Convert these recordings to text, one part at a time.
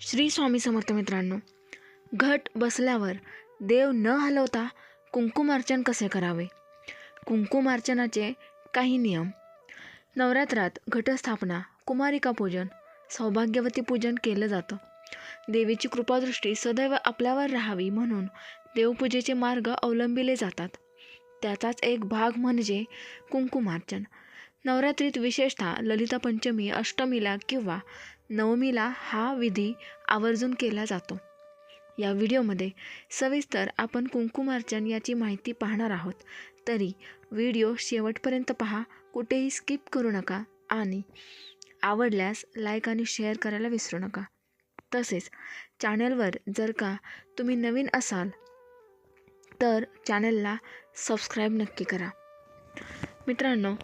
श्री स्वामी समर्थ मित्रांनो घट बसल्यावर देव न हलवता कुंकुमार्चन कसे करावे? कुंकुमार्चनाचे काही नियम. नवरात्रात घटस्थापना कुमारिका पूजन सौभाग्यवती पूजन केलं जातं. देवीची कृपादृष्टी सदैव आपल्यावर राहावी म्हणून देवपूजेचे मार्ग अवलंबिले जातात. त्याचाच एक भाग म्हणजे कुंकुमार्चन. नवरात्रीत विशेषतः ललिता पंचमी अष्टमीला किंवा नवमीला हा विधी आवर्जून केला जातो. या व्हिडिओमध्ये सविस्तर आपण कुंकुमार्चन याची माहिती पाहणार आहोत. तरी व्हिडिओ शेवटपर्यंत पहा कुठेही स्किप करू नका आणि आवडल्यास लाईक आणि शेअर करायला विसरू नका. तसेच चॅनलवर जर का तुम्ही नवीन असाल तर चॅनलला सबस्क्राईब नक्की करा. मित्रांनो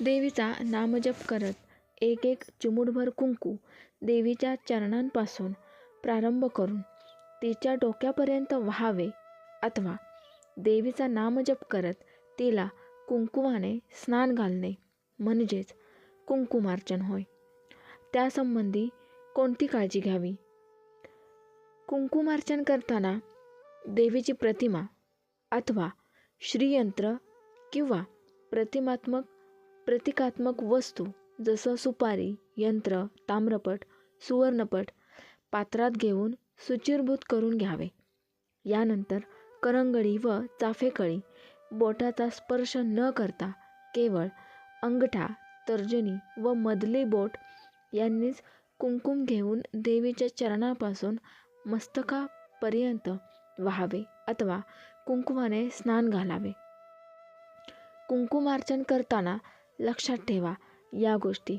देवीचा नामजप करत एक एक चिमूटभर कुंकू देवीच्या चरणांपासून प्रारंभ करून तिच्या डोक्यापर्यंत व्हावे अथवा देवीचा नामजप करत तिला कुंकुमाने स्नान घालणे म्हणजेच कुंकुमार्चन होय. त्यासंबंधी कोणती काळजी घ्यावी? कुंकुमार्चन करताना देवीची प्रतिमा अथवा श्रीयंत्र किंवा प्रतिमात्मक प्रतिकात्मक वस्तू जसं सुपारी यंत्र ताम्रपट सुवर्णपट पात्रात घेऊन सुचिरभूत करून घ्यावे. यानंतर करंगळी व चाफेकळी बोटाचा स्पर्श न करता केवळ अंगठा तर्जनी व मधली बोट यांनीच कुंकुम घेऊन देवीच्या चरणापासून मस्तकापर्यंत व्हावे अथवा कुंकुमाने स्नान घालावे. कुंकुमार्चन करताना लक्षात ठेवा या गोष्टी.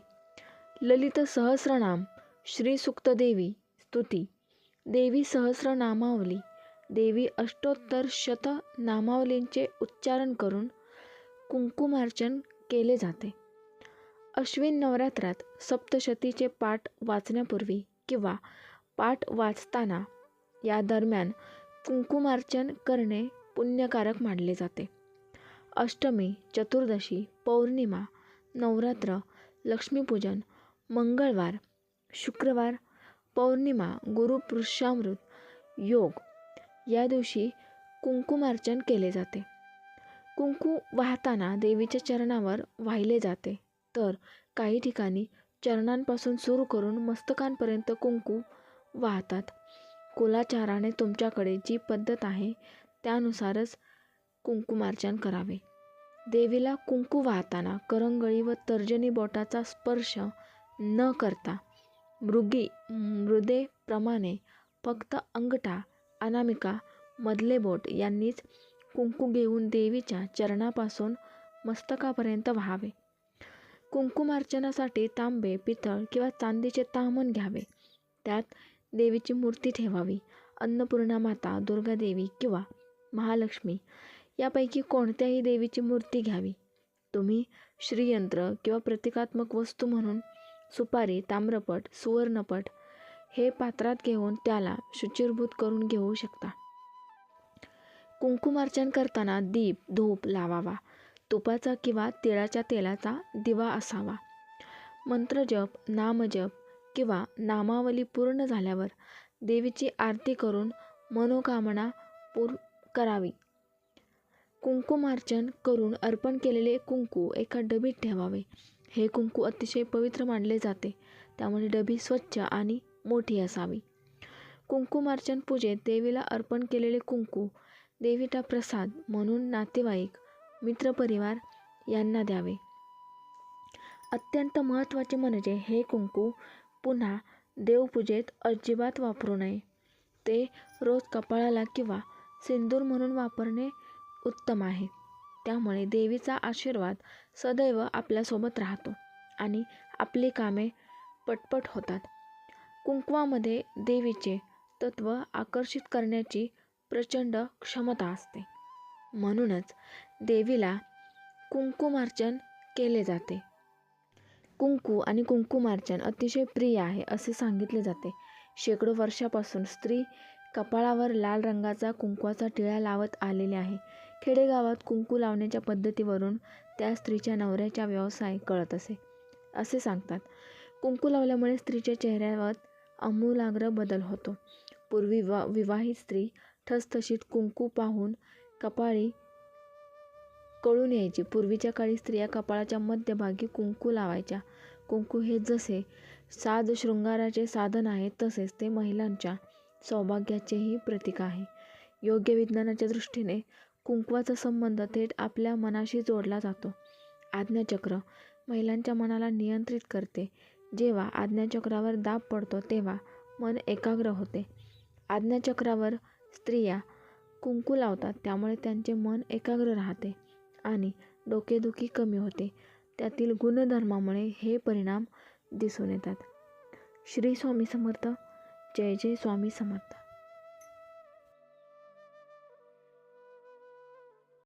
ललित सहस्रनाम श्री सुक्त देवी स्तुती. देवी सहस्रनामावली. देवी अष्टोत्तर शत नामावलींचे उच्चारण करून कुंकुमार्चन केले जाते. अश्विन नवरात्रात सप्तशतीचे पाठ वाचण्यापूर्वी किंवा पाठ वाचताना या दरम्यान कुंकुमार्चन करणे पुण्यकारक मानले जाते. अष्टमी चतुर्दशी पौर्णिमा नवरात्र लक्ष्मीपूजन मंगळवार शुक्रवार पौर्णिमा गुरुपुरुषामृत योग. या दिवशी कुंकुमार्चन केले जाते. कुंकू वाहताना देवीच्या चरणावर वाहिले जाते. तर काही ठिकाणी चरणांपासून सुरू करून मस्तकांपर्यंत कुंकू वाहतात. कुलाचाराने तुमच्याकडे जी पद्धत आहे त्यानुसारच कुंकुमार्चन करावे. देवीला कुंकू वाहताना करंगळी व तर्जनी बोटाचा स्पर्श न करता मृगी मृदेप्रमाणे फक्त अंगठा अनामिका मधले बोट यांनीच कुंकू घेऊन देवीच्या चरणापासून मस्तकापर्यंत व्हावे. कुंकुमार्चनासाठी तांबे पितळ किंवा चांदीचे तामण घ्यावे. त्यात देवीची मूर्ती ठेवावी. अन्नपूर्णा माता दुर्गादेवी किंवा महालक्ष्मी यापैकी कोणत्याही देवीची मूर्ती घ्यावी. तुम्ही श्रीयंत्र किंवा प्रतिकात्मक वस्तू म्हणून सुपारी ताम्रपट सुवर्णपट हे पात्रात घेऊन त्याला शुचिरभूत करून घेऊ शकता. कुंकुमार्चन करताना दीप धूप लावावा. तुपाचा किंवा तिळाच्या तेलाचा दिवा असावा. मंत्रजप नामजप किंवा नामावली पूर्ण झाल्यावर देवीची आरती करून मनोकामना पूर करावी. कुंकुमार्चन करून अर्पण केलेले कुंकू एका डबीत ठेवावे. हे कुंकू अतिशय पवित्र मानले जाते. त्यामुळे डबी स्वच्छ आणि मोठी असावी. कुंकुमार्चन पूजेत देवीला अर्पण केलेले कुंकू देवीचा प्रसाद म्हणून नातेवाईक मित्रपरिवार यांना द्यावे. अत्यंत महत्त्वाचे म्हणजे हे कुंकू पुन्हा देवपूजेत अजिबात वापरू नये. ते रोज कपाळाला किंवा सिंदूर म्हणून वापरणे उत्तम आहे. त्यामुळे देवीचा आशीर्वाद सदैव आपल्यासोबत राहतो आणि आपली कामे पटपट होतात. कुंकवामध्ये देवीचे तत्त्व आकर्षित करण्याची प्रचंड क्षमता असते. म्हणूनच देवीला कुंकुमार्चन केले जाते. कुंकू आणि कुंकुमार्चन अतिशय प्रिय आहे असे सांगितले जाते. शेकडो वर्षापासून स्त्री कपाळावर लाल रंगाचा कुंकवाचा टिळा लावत आलेले आहे. खेडेगावात कुंकू लावण्याच्या पद्धतीवरून त्या स्त्रीच्या नवऱ्याचा व्यवसाय कळत असे. असे सांगतात. कुंकू लावल्यामुळे स्त्रीच्या चेहऱ्यावर आमूलाग्र बदल होतो. पूर्वी वा विवाहित स्त्री ठसठशीत कुंकू पाहून कपाळी कळून यायची. पूर्वीच्या काळी स्त्रिया कपाळाच्या मध्यभागी कुंकू लावायच्या. कुंकू हे जसे साज शृंगाराचे साधन आहे तसेच ते महिलांच्या सौभाग्याचेही प्रतीक आहे. योग्य विज्ञानाच्या दृष्टीने कुंकवाचा संबंध थेट आपल्या मनाशी जोडला जातो. आज्ञाचक्र महिलांच्या मनाला नियंत्रित करते. जेव्हा आज्ञाचक्रावर दाब पडतो तेव्हा मन एकाग्र होते. आज्ञाचक्रावर स्त्रिया कुंकू लावतात त्यामुळे त्यांचे मन एकाग्र राहते आणि डोकेदुखी कमी होते. त्यातील गुणधर्मामुळे हे परिणाम दिसून येतात. श्री स्वामी समर्थ. जय जय स्वामी समर्थ.